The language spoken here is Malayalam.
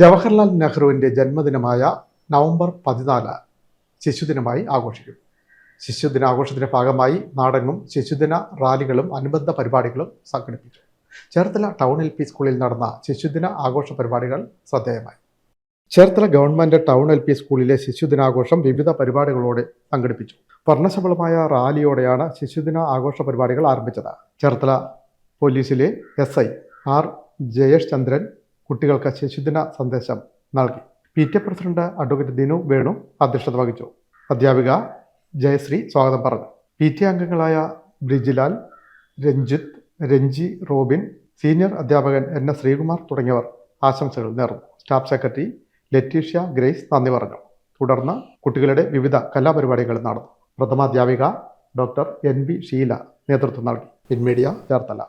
ജവഹർലാൽ നെഹ്റുവിന്റെ ജന്മദിനമായ നവംബർ പതിനാല് ശിശുദിനമായി ആഘോഷിക്കും. ശിശുദിനാഘോഷത്തിന്റെ ഭാഗമായി നാടങ്ങും ശിശുദിന റാലികളും അനുബന്ധ പരിപാടികളും സംഘടിപ്പിച്ചു ചേർത്തല ടൗൺ എൽ പി സ്കൂളിൽ നടന്ന ശിശുദിന ആഘോഷ പരിപാടികൾ ശ്രദ്ധേയമായി. Cherthala government town L P സ്കൂളിലെ ശിശുദിനാഘോഷം വിവിധ പരിപാടികളോടെ സംഘടിപ്പിച്ചു. വർണശബളമായ റാലിയോടെയാണ് ശിശുദിന ആഘോഷ പരിപാടികൾ ആരംഭിച്ചത്. ചേർത്തല പോലീസിലെ S I R Jayesh Chandran കുട്ടികൾക്ക് ശിശുദിന സന്ദേശം നൽകി. P T A president advocate Dinu Venu അധ്യക്ഷത വഹിച്ചു. അധ്യാപിക ജയശ്രീ സ്വാഗതം പറഞ്ഞു. പി ടി അംഗങ്ങളായ ബ്രിജിലാൽ രഞ്ജിത്ത് രഞ്ജി റോബിൻ സീനിയർ അധ്യാപകൻ എൻ എസ് ശ്രീകുമാർ തുടങ്ങിയവർ ആശംസകൾ നേർന്നു. സ്റ്റാഫ് സെക്രട്ടറി ലറ്റീഷ്യ ഗ്രേസ് നന്ദി പറഞ്ഞു. തുടർന്ന് കുട്ടികളുടെ വിവിധ കലാപരിപാടികൾ നടന്നു. പ്രഥമാധ്യാപിക ഡോക്ടർ എൻ ബി ഷീല നേതൃത്വം നൽകി. പിൻമീഡിയ ചേർത്തല.